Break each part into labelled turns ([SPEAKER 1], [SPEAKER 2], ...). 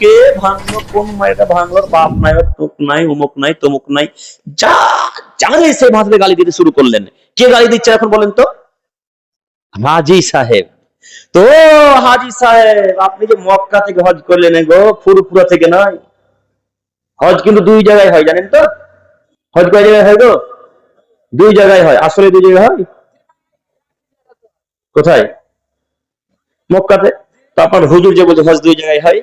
[SPEAKER 1] কে ভাঙলো, কোন মায়েরটা ভাঙলো? বাপ নাই, টুক নাই, উমুক নাই, তমুক নাই। যা জানে সে ভাঁজবে গালি দিতে শুরু করলেন। কে গালি দিচ্ছে এখন বলেন তো? হাজি সাহেব। তো হাজি সাহেব, আপনি যে মক্কা থেকে হজ করলেন গো, ফুরফুরা থেকে নয়। হজ কিন্তু দুই জায়গায় হয়, জানেন তো? হজ কয় জায়গায় হয় গো? দুই জায়গায় হয়। আসলে দুই জায়গায় হয়? কোথায়? মক্কাতে? তো আপনার হুজুর যে বলছে, হজ দুই জায়গায় হয়।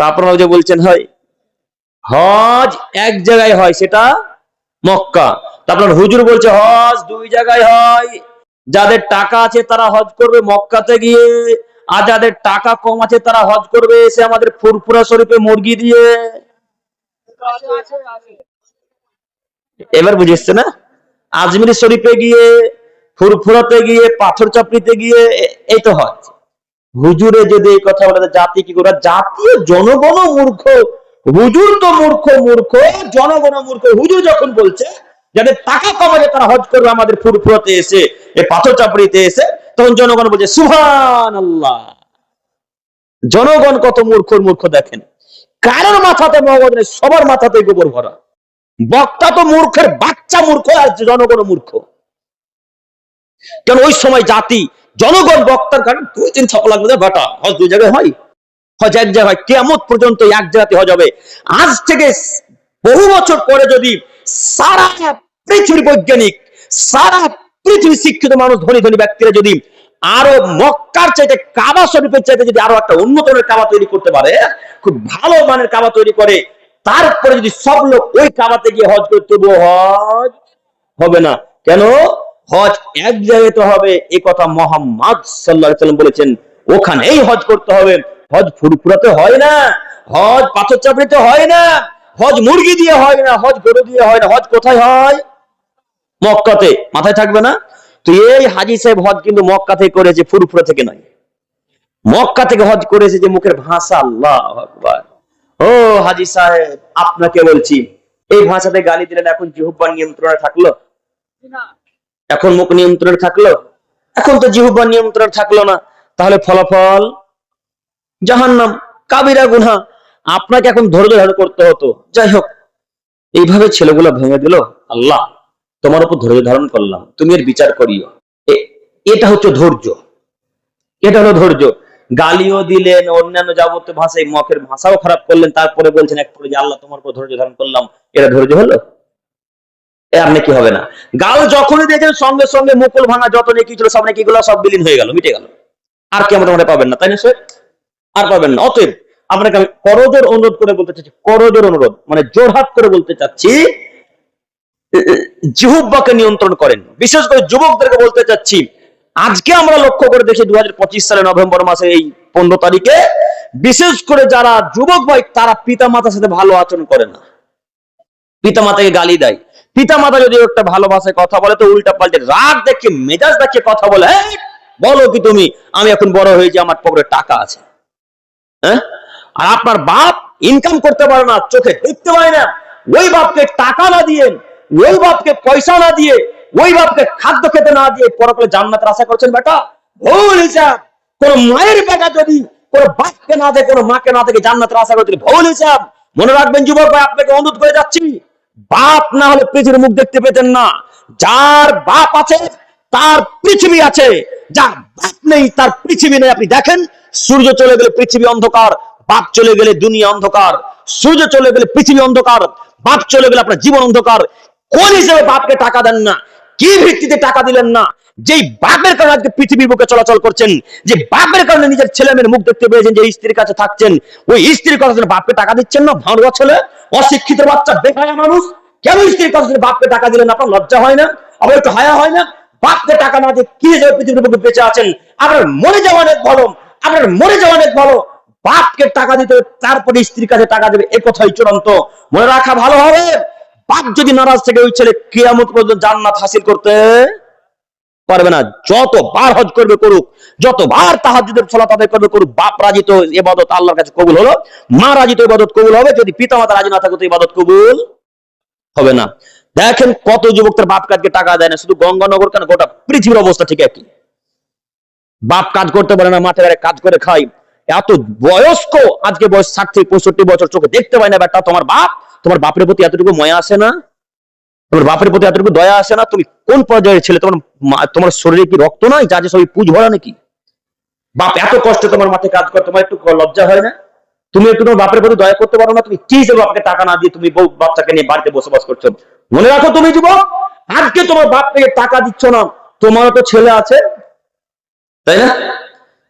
[SPEAKER 1] তা যে বলছেন, হয়। হজ এক জায়গায় হয়, সেটা মক্কা। তা আপনার হুজুর বলছে, হজ দুই জায়গায় হয়। যাদের টাকা আছে তারা হজ করবে মক্কাতে গিয়ে, আর যাদের টাকা কম আছে তারা হজ করবে এসে আমাদের ফুরফুরা শরীফে মুরগি দিয়ে। এবার বুঝেছে না? আজমির শরীফে গিয়ে, ফুরফুরাতে গিয়ে, পাথর চাপড়িতে গিয়ে এই তো হজ। হুজুরে যদি এই কথা বলে জাতি কি করে জাতীয় জনগণ মূর্খ। হুজুর তো মূর্খ মূর্খ, জনগণ মূর্খ। হুজুর যখন বলছে, যাদের টাকা কমাবে, তারা হজ করবে, আমাদের ফুরফুরাতে এসে, এই পাথর চাপড়িতে এসে, তখন জনগণ বলছে সুহান আল্লাহ জনগণ কত মূর্খর মূর্খ দেখেন। কারোর মাথাতে মগজ নেই, সবার মাথাতে গোবর ভরা। বক্তা তো মূর্খের বাচ্চা মূর্খ, আর জনগণ মূর্খ। কেন ওই সময় জাতি জনগণ বক্তার কারণে দুই তিন ছাপা লাগবে বেটা। হজ দুই জায়গায় হয় হজ এক জায়গায় হয়। কেমন পর্যন্ত এক জায়গাতে হজ হবে আজ থেকে বহু বছর পরে যদি সারা পৃথিবীর বৈজ্ঞানিক, সারা পৃথিবীর শিক্ষিত মানুষ, ধনী ধনী ব্যক্তিরা যদি আরও মক্কার চাইতে কাবা শরীফের চাইতে যদি আরও একটা উন্নত কাবা তৈরি করতে পারে, খুব ভালো মানের কাবা তৈরি করে, তারপরে যদি সব লোক ওই কাবাতে গিয়ে হজ করে, তবুও হজ হবে না। কেন? হজ এক জায়গায় তো হবে এই কথা মোহাম্মদ সাল্লাহ সাল্লাম বলেছেন। ওখানেই হজ করতে হবে। হজ ফুরফুরাতে হয় না, হজ পাথর চাপড়িতে হয় না, হজ মুরগি দিয়ে হয় না, হজ গরু দিয়ে হয় না, হজ কোথায় হয়? মক্কাতে। মাথায় থাকবে না? তো এই হাজি সাহেব হজ কিন্তু মক্কা থেকে করেছে, ফুরফুরা থেকে নয়। মক্কা থেকে হজ করেছে যে মুখের ভাষা, আল্লাহ ও হাজি সাহেব, আপনাকে বলছি, এই ভাষাতে গালি দিলেন, এখন জিহুব্বা নিয়ন্ত্রণে থাকল? এখন মুখ নিয়ন্ত্রণে থাকল? এখন তো জিহুব্বা নিয়ন্ত্রণে থাকল না। তাহলে ফলাফল? জাহান্নাম, কাবিরা গুনা আপনাকে এখন ধৈর্য ধারণ করতে হতো। যাই হোক, এইভাবে ছেলেগুলো ভেঙে দিল আল্লাহ। তোমার উপর ধৈর্য ধারণ করলাম। তুমি এর বিচার করিও। এটা হচ্ছে ধৈর্য। এটা হলো ধৈর্য। গালিও দিলেন, অন্যান্য যাবতীয় ভাষায় মখের ভাষাও খারাপ করলেন, তারপরে বলছেন এক পরে যে আল্লাহ তোমার উপর ধৈর্য ধারণ করলাম। এটা ধৈর্য হলো? আপনি কি হবে না। গাল যখনই দেখেন সঙ্গে সঙ্গে মুকুল ভাঙা যত নেকি ছিল, সব নেকি গুলো সব বিলীন হয়ে গেল, মিটে গেল। আর কি আমরা পাবেন না, তাই না স্যার আর পাবেন না। অতএব আপনাকে আমি করজোর অনুরোধ করে বলতে চাচ্ছি, করজোর অনুরোধ মানে জোরহাট করে বলতে চাচ্ছি জিহুব্বাকে নিয়ন্ত্রণ করেন। বিশেষ করে যুবকদেরকে বলতে চাচ্ছি, আজকে আমরা লক্ষ্য করে দেখি দু সালে নভেম্বর মাসে এই পনেরো তারিখে, বিশেষ করে যারা যুবক ভাই, তারা পিতা মাতার সাথে ভালো আচরণ করে না। পিতা মাতাকে গালি দেয়। পিতা মাতা যদি একটা ভালোবাসায় কথা বলে তো উল্টা পাল্টে রাগ দেখে, মেজাজ দেখে কথা বলে বলো কি তুমি? আমি এখন বড় হয়েছি আমার পকেটে টাকা আছে। হ্যাঁ? আর আপনার বাপ ইনকাম করতে পারে না, চোখে দেখতে পায় না। ওই বাপকে টাকা না দিয়ে, ওই বাপকে পয়সা না দিয়ে, ওই বাপকে খাদ্য খেতে না দিয়ে পরকালে জান্নাতের আশা করছেন বেটা? ভুল হিসাব। কোন মায়ের বেটা যদি কোন বাপকে না দেয়, কোন মাকে না দেখে জান্নাতের আশা করছেন ভুল হিসাব। মনে রাখবেন, যুবক ভাই, আপনাকে অনুরোধ করে যাচ্ছি। বাপ না হলে পৃথিবীর মুখ দেখতে পেতেন না। যার বাপ আছে, তার পৃথিবী আছে। যার বাপ নেই, তার পৃথিবী নেই। আপনি দেখেন, সূর্য চলে গেলে পৃথিবী অন্ধকার, বাপ চলে গেলে দুনিয়া অন্ধকার। সূর্য চলে গেলে পৃথিবী অন্ধকার, বাপ চলে গেলে আপনার জীবন অন্ধকার। কোন হিসেবে বাপকে টাকা দেন না? কি ভিত্তিতে টাকা দিলেন না? যেই বাপের কারণে আজকে পৃথিবীর বুকে চলাচল করছেন, যে বাপের কারণে নিজের ছেলে মেয়ের মুখ দেখতে পেয়েছেন, যে স্ত্রীর কাছে থাকছেন, ওই স্ত্রীর কথা বাপকে টাকা দিচ্ছেন না? ভাঁড়ুয়া ছেলে, অশিক্ষিত বাচ্চা, বেহায়া মানুষ। কেন স্ত্রীর কথা শুনে বাপকে টাকা দিলেন আপনার লজ্জা হয় না? আবার একটু হায়া হয় না? বাপকে টাকা না দিয়ে কি হিসেবে পৃথিবীর বুকে বেঁচে আছেন? আপনার মরে যাওয়া অনেক ভালো। আপনার মরে যাওয়া অনেক ভালো। বাপকে টাকা দিতে তারপরে স্ত্রীর কাছে টাকা দেবে, এ কথাই চূড়ান্ত। মনে রাখা ভালো হবে? বাপ যদি নারাজ থেকে, ওই ছেলে কিয়ামত পর্যন্ত জান্নাত হাসিল করতে পারবে না। যত বার হজ করবে করুক যত যতবার তাহাজুদের ফলা তাদের করবে করুক, বাপ রাজিত এবাদত আল্লাহর কাছে কবুল হলো, মা রাজি তো ইবাদত কবুল হবে, যদি পিতা মাতা রাজি না থাকে তো ইবাদত কবুল হবে না। দেখেন কত যুবক তার বাপ কাজকে টাকা দেয় না, শুধু গঙ্গানগর কেন? গোটা পৃথিবীর অবস্থা ঠিক একই। বাপ কাজ করতে পারে না, মাঠে কাজ করে খাই এত বয়স্ক, আজকে বয়স ষাট থেকে পঁয়ষট্টি বছর, চোখে দেখতে পায় না বেটা তোমার বাপ, তোমার বাপের প্রতি এতটুকু ময়া আসে না? তোমার বাপের প্রতি এতটুকু দয়া আসে না? তুমি কোন পর্যায়ের ছেলে? তোমার তোমার শরীরে কি রক্ত নয় যা যে সবই পুজ ভরা নাকি? বাপ এত কষ্টে তোমার মাথায় কাজ করে, তোমার একটু লজ্জা হয় না? তুমি তোমার বাপের প্রতি দয়া করতে পারো না, তুমি কি হিসেবে বাপকে টাকা না দিয়ে তুমি বউ বাচ্চাকে নিয়ে বাড়িতে বসবাস করছ? মনে রাখো তুমি যুবক, আজকে তোমার বাপকে টাকা দিচ্ছ না, তোমারও তো ছেলে আছে, তাই না?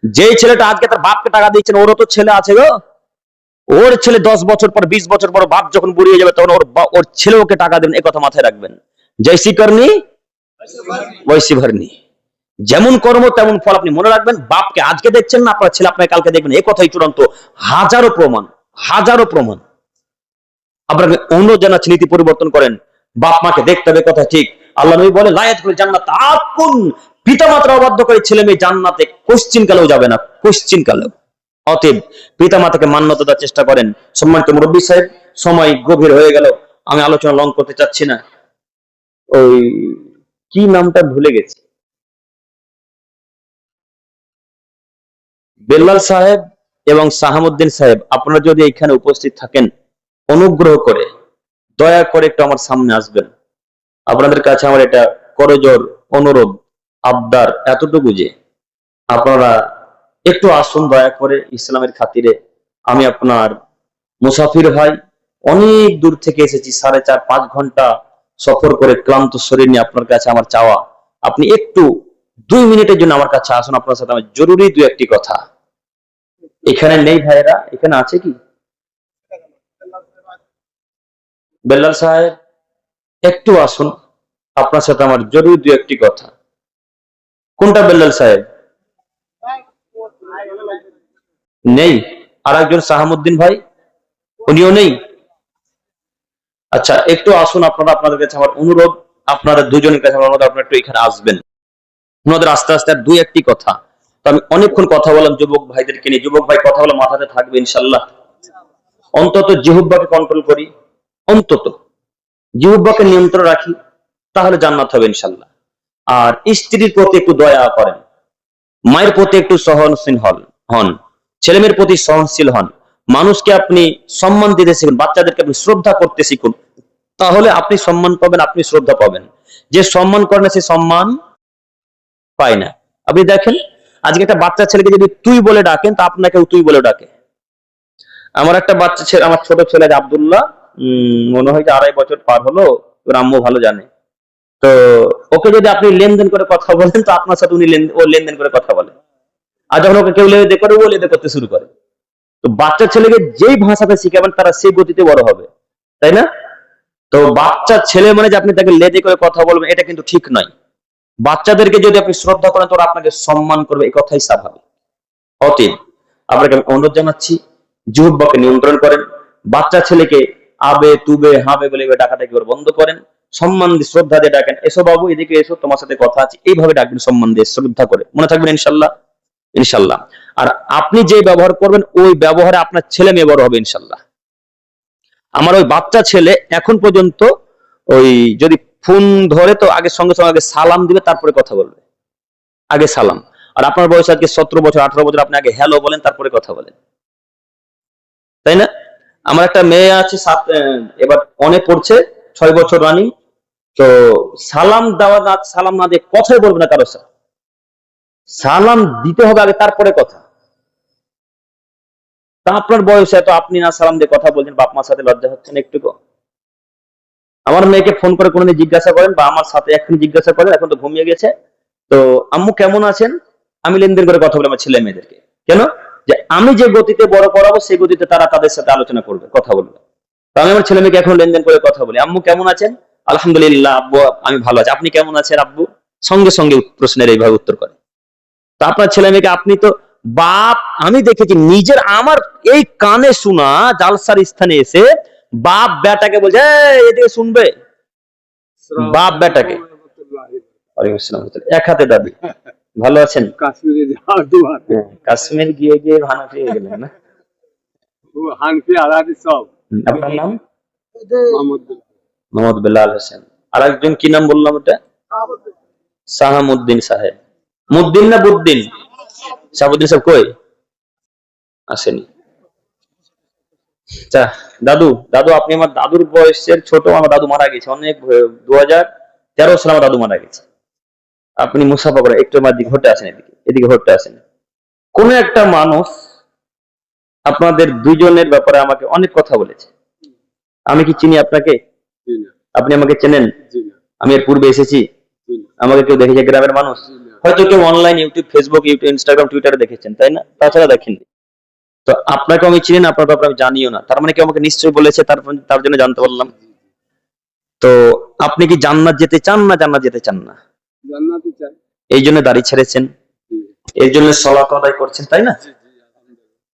[SPEAKER 1] যেই ছেলেটা আজকে তার বাপকে টাকা দিচ্ছেন ওরও তো ছেলে আছে গো। ওর ছেলে দশ বছর পর, বিশ বছর পর বাপ যখন বুড়িয়ে যাবে, তখন ওর ওর ছেলে ওকে টাকা দেবেন এই কথা মাথায় রাখবেন। জৈসি করনি বৈসি ভরনি যেমন কর্ম, তেমন ফল। আপনি মনে রাখবেন, বাপকে আজকে দেখছেন না, আপনার ছেলে আপনাকে কালকে দেখবেন। এই কথাই চূড়ান্ত। হাজারো প্রমাণ হাজারো প্রমাণ। আপনাকে অন্য জানাচ্ছে, নীতি পরিবর্তন করেন। বাপ মাকে দেখতে হবে, কথা ঠিক। আল্লাহ নবী বলে লায়াত করে জান্নাত আপন অবাধ্য করে ছেলে মেয়ে জান্নাতে কোশ্চিন কালেও যাবে না কোশ্চিন কালেও। অতএব পিতা মাতাকে মান্যতা দেওয়ার চেষ্টা করেন। সম্মানিত মুরব্বী সাহেব, সময় গভীর হয়ে গেল। আমি আলোচনা লং করতে চাচ্ছি না। ওই কি নামটা ভুলে গেছি। বেল্লাল সাহেব এবং সাহামুদ্দিন সাহেব, আপনারা যদি এখানে উপস্থিত থাকেন, অনুগ্রহ করে, দয়া করে একটু আমার সামনে আসবেন। আপনাদের কাছে আমার এটা করজোর অনুরোধ, আবদার এতটুকু যে, আপনারা একটু আসুন দয়া করে ইসলামের খাতিরে। আমি আপনার মুসাফির ভাই, অনেক দূর থেকে এসেছি, সাড়ে চার, পাঁচ ঘণ্টা সফর করে ক্লান্ত শরীর নিয়ে আপনার কাছে আমার চাওয়া। আপনি একটু দুই মিনিটের জন্য আমার কাছে আসুন, আপনার সাথে আমার জরুরি দু একটি কথা। এখানে নেই ভাইয়েরা, এখানে আছে কি? বেল্লাল সাহেব, একটু আসুন, আপনার সাথে আমার জরুরি দু একটি কথা। কোনটা বেল্লাল সাহেব? নেই। আর একজন সাহামুদ্দিন ভাই? উনিও নেই? আচ্ছা একটু আসুন, আপনারা, আপনাদের কাছে আমার অনুরোধ, আপনারা দুজনের কাছে আমার আপনারা একটু এখানে আসবেন। ওনাদের আস্তে আস্তে আর দুই একটি কথা। তো আমি অনেকক্ষণ কথা বললাম যুবক ভাইদেরকে নিয়ে। যুবক ভাই কথা বলে মাথাতে থাকবে ইনশাল্লাহ অন্তত জিহুব্বাকে কন্ট্রোল করি। অন্তত জিহুব্বাকে নিয়ন্ত্রণ রাখি, তাহলে জান্নাত হবে ইনশাল্লাহ আর স্ত্রীর প্রতি একটু দয়া করেন। মায়ের প্রতি একটু সহনশীল হন হন। ছেলেমেয়ের প্রতি সহনশীল হন। মানুষকে আপনি সম্মান দিতে শিখুন, বাচ্চাদেরকে আপনি শ্রদ্ধা করতে শিখুন। তাহলে আপনি সম্মান পাবেন, আপনি শ্রদ্ধা পাবেন। যে সম্মান করেন সে সম্মান পায় না। আপনি দেখেন, আজকে একটা বাচ্চা ছেলেকে যদি তুই বলে ডাকেন, তা আপনাকেও তুই বলে ডাকে। আমার একটা বাচ্চা ছেলে, আমার ছোট ছেলে আব্দুল্লাহ মনে হয় যে আড়াই বছর পার হলো, ওর আম্মু ভালো জানে। তো ওকে যদি আপনি লেনদেন করে কথা বলেন, তো আপনার সাথে উনি ও লেনদেন করে কথা বলে। আর যখন ওকে কেউ লেদে করে, ও লেদে করতে শুরু করে। তো বাচ্চা ছেলেকে যেই ভাষাতে শিখাবেন, তারা সেই গতিতে বড় হবে। তাই না? তো বাচ্চা ছেলে মানে যে আপনি তাকে লেদে করে কথা বলবেন, এটা কিন্তু ঠিক নয়। বাচ্চাদেরকে যদি আপনি শ্রদ্ধা করেন তো ওরা আপনাকে সম্মান করবে। এই কথাই স্বাভাবিক। অতএব, আপনাকে আমি অনুরোধ জানাচ্ছি, যুবককে নিয়ন্ত্রণ করেন। বাচ্চা ছেলেকে আবে, তুবে, হাবে বলে ডাকাটাকি করে বন্ধ করেন। সম্মান দিয়ে, শ্রদ্ধা দিয়ে ডাকেন, এসো বাবু, এদিকে এসো, তোমার সাথে কথা আছে। এইভাবে ডাকবেন, সম্মান দিয়ে, শ্রদ্ধা করে। মনে থাকবেন, ইনশাল্লাহ? ইনশাল্লাহ। আর আপনি যে ব্যবহার করবেন, ওই ব্যবহারে আপনার ছেলে মেয়ে বড় হবে, ইনশাল্লাহ। আমার ওই বাচ্চা ছেলে এখন পর্যন্ত ওই যদি ফোন ধরে তো আগে সঙ্গে সঙ্গে আগে সালাম দিবে, তারপরে কথা বলবে। আগে সালাম। আর আপনার বয়স আজকে সতেরো বছর, আঠারো বছর, আপনি আগে হ্যালো বলেন, তারপরে কথা বলেন। তাই না? আমার একটা মেয়ে আছে, সাত এবার অনেক পড়ছে, ছয় বছর রানি তো সালাম দেওয়া না, সালাম না দিয়ে কথাই বলবে না কারও সালাম দিতে হবে আগে, তারপরে কথা। তা আপনার বয়সে এত, আপনি না সালাম দিয়ে কথা বলছেন বাপ মার সাথে লজ্জা হচ্ছে না একটুকু? আমার মেয়েকে ফোন করে কোনোদিন জিজ্ঞাসা করেন বা আমার সাথে এখন জিজ্ঞাসা করেন, এখন তো ঘুমিয়ে গেছে। তো আম্মু কেমন আছেন? আমি লেনদেন করে কথা বলি আমার ছেলে মেয়েদেরকে। কেন? যে আমি যে গতিতে বড় করাবো, সেই গতিতে তারা তাদের সাথে আলোচনা করবে, কথা বলবে। তো আমি আমার ছেলে মেয়েকে এখন লেনদেন করে কথা বলি। আম্মু কেমন আছেন? আলহামদুলিল্লাহ, আব্বু, আমি ভালো আছি। আপনি কেমন আছেন, আব্বু? সঙ্গে সঙ্গে প্রশ্নের এইভাবে উত্তর করে। তো আপনার ছেলে মেয়েকে আপনি তো বাপ, আমি দেখেছি নিজের আমার এই কানে শোনা জালসার স্থানে এসে বাপ বেটাকে বলছে "এই, এদিকে শুনবে? বাপ বেটাকে। এক হাতে দাবি। ভালো আছেন?
[SPEAKER 2] কাশ্মীরে
[SPEAKER 1] হ্যাঁ, কাশ্মীর গিয়ে গিয়ে ভানাফি হয়ে গেলেন না? আপনার নাম?
[SPEAKER 2] মোহাম্মদ
[SPEAKER 1] বেলাল হোসেন। আর একজন কি নাম বললাম ওটা? সাহামুদ্দিন সাহেব। মুদ্দিন না বুদ্দিন? সাহাবুদ্দিন সাহেব কই? আসেনি। আচ্ছা দাদু দাদু আপনি আমার দাদুর বয়সের ছোট আমার দাদু মারা গেছে। অনেক দু হাজার তেরো সালে আমার দাদু মারা গেছে। আপনি মুসাফা করে একটু আমার দিকে হটে আসেন এদিকে এদিকে হটে আসেন। কোন একটা মানুষ আপনাদের দুজনের ব্যাপারে আমাকে অনেক কথা বলেছে। আমি কি চিনি আপনাকে? আপনি আমাকে চেনেন? আমি এর পূর্বে এসেছি। আমাকে কেউ দেখেছে গ্রামের মানুষ? হয়তো কেউ online YouTube Facebook YouTube Instagram টুইটারে দেখেছেন তাই না? তাছাড়া দেখেননি। তো আপনাকে আমি চিনি না আপনার ব্যাপারে আমি জানিও না। তার মানে কেউ আমাকে নিশ্চয়ই বলেছে তার তার জন্য জানতে পারলাম। তো আপনি কি জান্নাত যেতে চান না জান্নাত যেতে চান না?
[SPEAKER 2] জান্নাতে চাই।
[SPEAKER 1] এই জন্য দাড়ি ছেড়েছেন। এর জন্য সলাত আদায় করছেন তাই না?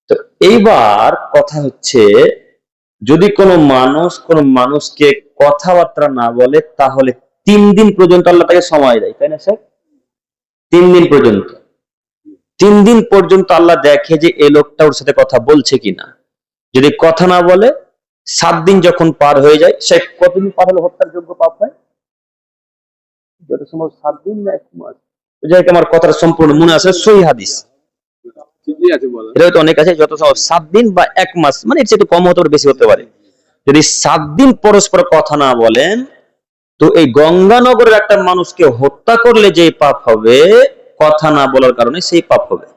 [SPEAKER 1] তো এইবার কথা হচ্ছে যদি কোনো মানুষ কোনো মানুষকে কথাবার্তা না বলে তাহলে তিন দিন পর্যন্ত আল্লাহ তাকে সময় দেয় তাই না স্যার? তিন দিন পর্যন্ত। তিন দিন পর্যন্ত আল্লাহ দেখে যে এই লোকটা ওর সাথে কথা বলছে কিনা। যদি কথা না বলে সাত দিন যখন পার হয়ে যায় সে কতদিন পার হলে হত্যার যোগ্য পাপ হয়? যত সময় সাত দিন না এক মাস। যাই আমার কথাটা সম্পূর্ণ মনে আছে সই হাদিস। এটা হয়তো অনেক আছে যত সম্ভব সাত দিন বা এক মাস মানে এর একটু কম হতে পারে বেশি হতে পারে। যদি সাত দিন পরস্পর কথা না বলেন তো এই গঙ্গানগরের একটা মানুষকে হত্যা করলে যে পাপ হবে কথা না বলার কারণে সেই পাপ হবে।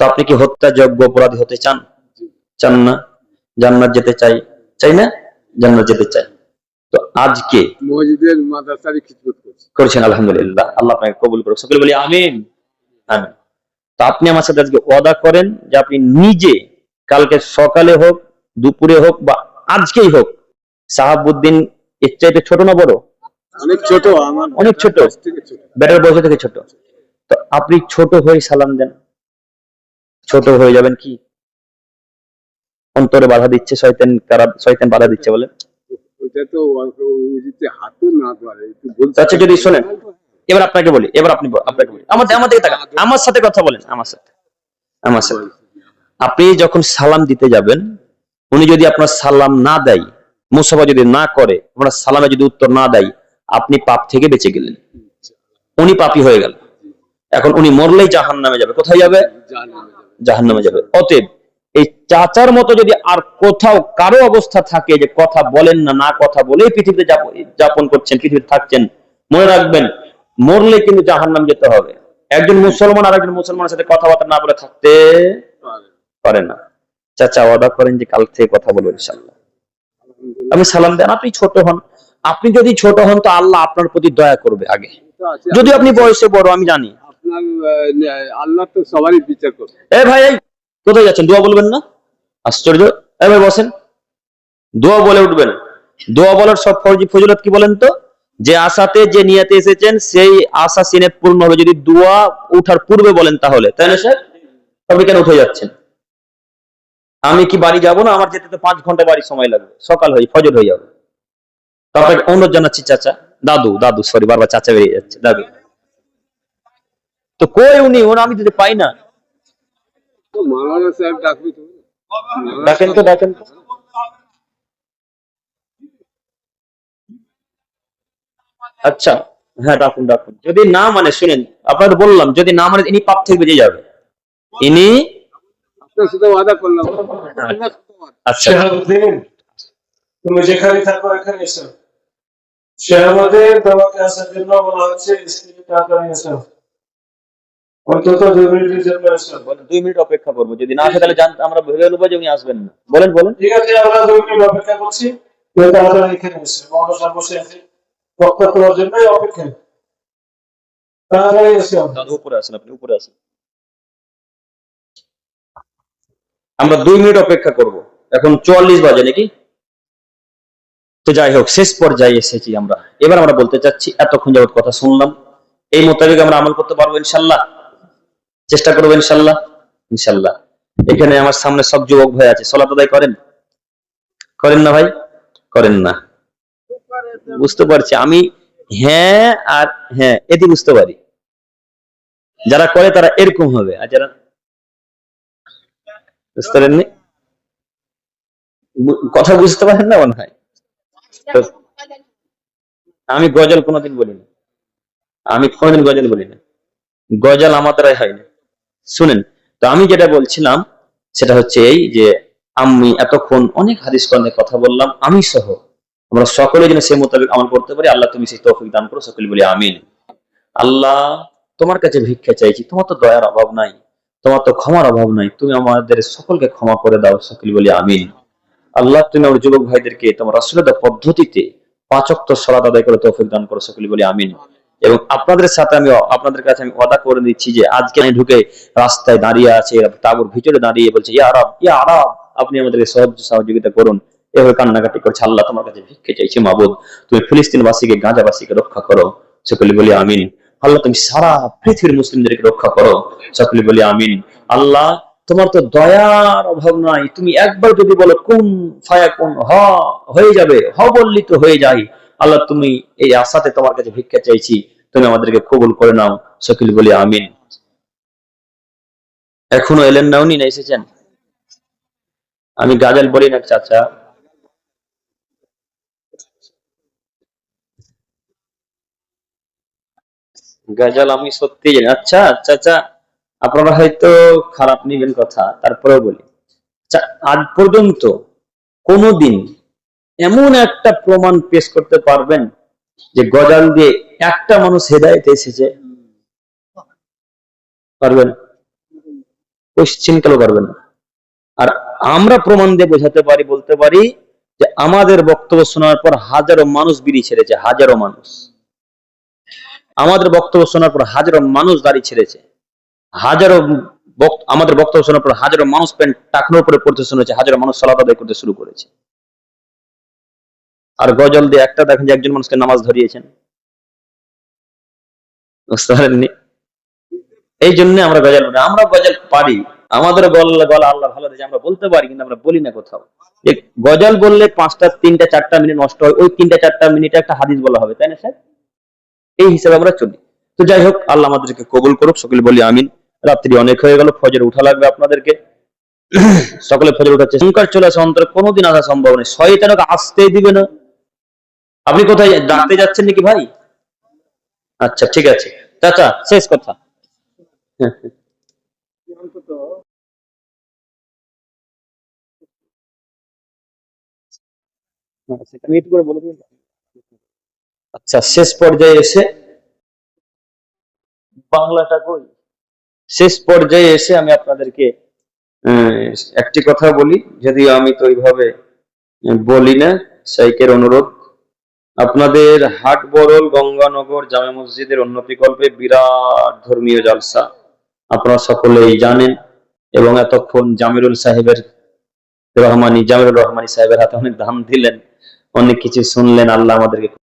[SPEAKER 1] তো আপনি কি হত্যাযোগ্য অপরাধী হতে চান? চান না? জান্নাত যেতে চাই? চাই না? জান্নাত যেতে চাই। তো আজকে
[SPEAKER 2] মসজিদের মাদ্রাসারই খিদমত করছি।
[SPEAKER 1] করেছেন আলহামদুলিল্লাহ। আল্লাহ আপনাকে কবুল করুক। সকলে বলি আমিন। আমিন। তো আপনি আমার সাথে আজকে ওয়াদা করেন যে আপনি নিজে কালকে সকালে হোক দুপুরে হোক বা আজকেই হোক সাহাবুদ্দিন এর চাইতে ছোট না বড়?
[SPEAKER 2] অনেক ছোট আমার
[SPEAKER 1] অনেক ছোট। বেটার বয়স থেকে ছোট। তো আপনি ছোট হয়ে সালাম দেন। ছোট হয়ে যাবেন কি? অন্তরে বাধা দিচ্ছে শয়তান কারা শয়তান বাধা দিচ্ছে বলে। আচ্ছা, যদি শোনেন। এবার আপনাকে বলি এবার আপনি আপনাকে বলি। আমার আমার দিকে তাকান আমার সাথে কথা বলেন আমার সাথে আমার সাথে। আপনি যখন সালাম দিতে যাবেন উনি যদি আপনার সালাম না দেয় মুসাফা যদি না করে আপনার সালামে যদি উত্তর না দেয় আপনি পাপ থেকে বেঁচে গেলেন। উনি পাপী হয়ে গেল এখন উনি মরলেই জাহান নামে যাবে। কোথায় যাবে? জাহান নামে যাবে। অতএব এই চাচার মতো যদি আর কোথাও কারও অবস্থা থাকে যে কথা বলেন না না কথা বলেই পৃথিবীতে যাপন করছেন, পৃথিবীতে থাকছেন, মনে রাখবেন, মরলে কিন্তু জাহান নাম যেতে হবে। একজন মুসলমান আর একজন মুসলমানের সাথে কথাবার্তা না বলে থাকতে
[SPEAKER 2] পারে।
[SPEAKER 1] না। চাচা, ওয়াদা করেন যে কাল থেকে কথা বলব ইনশাল্লাহ আমি সালাম দেন, আপনি ছোট হন। আপনি যদি ছোট হন তো আল্লাহ আপনার প্রতি দয়া করবে আগে। যদি আপনি বয়সে বড়, আমি জানি।
[SPEAKER 2] আপনার আল্লাহ তো সবারই বিচার করে
[SPEAKER 1] এ ভাই কোথায় যাচ্ছেন? দোয়া বলবেন না? আশ্চর্য। এ ভাই, বসেন। দোয়া বলে উঠবেন। দোয়া বলার সব ফরজি ফজিলত কি বলেন তো? যে আশাতে যে নিয়াতে এসেছেন, সেই আশা সিনেত পূর্ণ হবে। যদি দোয়া উঠার পূর্বে বলেন তাহলে, তাই না, স্যার? আপনি কেন উঠে যাচ্ছেন? আমি কি বাড়ি যাব না? আমার যেতে তো পাঁচ ঘণ্টা বাড়ি সময় লাগবে। সকাল হয়ে, ফজর হয়ে যাবে। তো আপনাকে অনুরোধ জানাচ্ছি, চাচা। দাদু দাদু সরি বারবার চাচা বেরিয়ে যাচ্ছে। দাদু। তো কই উনি? ওরা আমি যদি পাই না।
[SPEAKER 2] তো মাওলানা সাহেব ডাকবে তো।
[SPEAKER 1] ডাকেন তো ডাকেন তো। আচ্ছা হ্যাঁ ডাকুন ডাকুন। যদি না মানে শুনেন আপনার বললাম যদি না মানে ইনি পাপ থেকে বেরিয়ে যাবে। ইনি
[SPEAKER 2] আপনার সাথে ওয়াদা করলাম।
[SPEAKER 1] আচ্ছা।
[SPEAKER 3] তুমি যেখানে থাকো এখানে এসো। শাহাবুদ্দিন তোমাকে আসার জন্য বলা হচ্ছে স্ত্রী টাকা এসো। অন্তত দুই
[SPEAKER 1] মিনিট অপেক্ষা করব। যদি না আসে তাহলে আমরা ভেবে নেব যে উনি আসবেন না। বলেন বলেন।
[SPEAKER 3] ঠিক আছে আমরা দুই মিনিট অপেক্ষা করছি। তাড়াতাড়ি এখানে এসো মহানসা বসে আছি বক্তা তোমার জন্যই অপেক্ষা। তাড়াতাড়ি এসো
[SPEAKER 1] উপরে আসেন আপনি উপরে আসেন। আমরা দুই মিনিট অপেক্ষা করব। এখন চুয়াল্লিশ বাজে নাকি? তো যাই হোক শেষ পর্যায়ে এসেছি আমরা। এবার আমরা বলতে চাচ্ছি এতক্ষণ যাবত কথা শুনলাম। এই মোতাবেক আমরা আমল করতে পারব ইনশাল্লাহ। চেষ্টা করব ইনশাল্লাহ ইনশাল্লাহ। এখানে আমার সামনে সব যুবক ভাই আছে। সলাত আদায় করেন? করেন না ভাই? করেন না। বুঝতে পারছি। আমি হ্যাঁ আর হ্যাঁ এটি বুঝতে পারি। যারা করে তারা এরকম হবে। আর যারা বুঝতে পারেননি? কথা বুঝতে পারেন না মনে হয়? আমি গজল কোনোদিন বলি না আমি কোনোদিন গজল বলি না গজল আমার দ্বারাই হয় না শুনেন, তো আমি যেটা বলছিলাম, সেটা হচ্ছে এই যে আমি এতক্ষণ অনেক হাদিস কর্ণে কথা বললাম, আমি সহ আমরা সকলে যেন সে মোতাবেক আমল করতে পারি, আল্লাহ তুমি সেই তৌফিক দান করো, সকলে বলি আমিন। আল্লাহ, তোমার কাছে ভিক্ষা চাইছি, তোমার তো দয়ার অভাব নাই, তোমার তো ক্ষমার অভাব নাই, তুমি আমাদের সকলকে ক্ষমা করে দাও, সকলে বলি আমিন। আল্লাহ, তুমি আমার যুবক ভাইদেরকে, তোমার রাসূলের পদ্ধতিতে পাঁচক্ত সলাত আদায় করে তৌফিক দান করো, সকলে বলি আমিন। এবং আপনাদের সাথে আমি আপনাদের কাছে আমি ওয়াদা করে দিচ্ছি যে আজকে আমি ঢুকে রাস্তায় দাঁড়িয়ে আছে তাবুর ভিতরে দাঁড়িয়ে বলছে, ইয়া আরব ইয়া আরব, আপনি আমাদেরকে সাহায্য সহযোগিতা করুন। এভাবে কান্নাকাটি করছে আল্লাহ তোমার কাছে ভিক্ষে চাইছি, মাবুদ। তুমি ফিলিস্তিনবাসীকে, গাজাবাসীকে রক্ষা করো। সকলে বলি আমিন। আল্লাহ, তুমি সারা পৃথিবীর মুসলিমদেরকে রক্ষা করো। সকলে বলি আমিন। আল্লাহ, তোমার তো দয়ার অভাব নাই। তুমি একবার যদি বলো, কোন ফায়া কোন হ, হয়ে যাবে হ বললি তো হয়ে যাই। আল্লাহ, তুমি এই আশাতে তোমার কাছে ভিক্ষা চাইছি, তুমি আমাদেরকে কবুল করে নাও। সকলে বলি, আমিন। এখনও এলেন না উনি, না এসেছেন? আমি গাজাল বলি না, চাচা। গাজাল আমি সত্যি জানি। আচ্ছা আচ্ছা আপনারা হয়তো খারাপ নিবেন কথা, তারপরেও বলি। আচ্ছা আজ পর্যন্ত কোনোদিন এমন একটা প্রমাণ পেশ করতে পারবেন যে গজাল দিয়ে একটা মানুষ হেদায়েতে এসেছে। পারবেন? কোশ্চিন কেন পারবেন আর আমরা প্রমাণ দিয়ে বোঝাতে পারি, বলতে পারি যে আমাদের বক্তব্য শোনার পর হাজারো মানুষ বিড়ি ছেড়েছে, হাজারো মানুষ। আমাদের বক্তব্য শোনার পর হাজারো মানুষ দাড়ি ছেড়েছে। হাজারো আমাদের বক্তব্য শোনার পর হাজারো মানুষ প্যান্ট টাকনোর উপরে পড়তে শুনেছে, হাজারো মানুষ সালাদ আদায় করতে শুরু করেছে। আর গজল দিয়ে একটা দেখেন যে একজন মানুষকে নামাজ ধরিয়েছেন। বুঝতে পারেননি? এই জন্য আমরা গজল আমরা গজল পারি। আমাদের গলা গলা আল্লাহ ভালো দিয়েছে, আমরা বলতে পারি, কিন্তু আমরা বলি না কোথাও। যে গজল বললে পাঁচটা, তিনটা, চারটা মিনিট নষ্ট হয়, ওই তিনটা, চারটা মিনিটে একটা হাদিস বলা হবে, তাই না স্যার? এই হিসাবে আমরা চলি। তো যাই হোক, আল্লাহ আমাদেরকে কবুল করুক, সকলে বলি আমিন। রাত্রি অনেক হয়ে গেল, ফজর উঠা লাগবে আপনাদেরকে। সকলে ফজর উঠাচ্ছে চলে আসে অন্তরে, কোনোদিন আসা সম্ভব নেই শয়তানকে আসতেই দিবে না। আপনি কোথায় ডাকতে যাচ্ছেন নাকি ভাই? আচ্ছা ঠিক আছে। চাচা, শেষ কথা। আচ্ছা শেষ পর্যায়ে এসে বাংলাটা কই? শেষ পর্যায়ে এসে আমি আপনাদেরকে একটি কথা বলি। যদিও আমি তো ওইভাবে বলি না, সাইকের অনুরোধ। আপনাদের হাট বরল গঙ্গানগর জামে মসজিদের উন্নতিকল্পে বিরাট ধর্মীয় জলসা। আপনারা সকলেই জানেন এবং এতক্ষণ জামিরুল সাহেবের রহমানি জামিরুল রহমানি সাহেবের হাতে অনেক দাম দিলেন, অনেক কিছু শুনলেন, আল্লাহ আমাদেরকে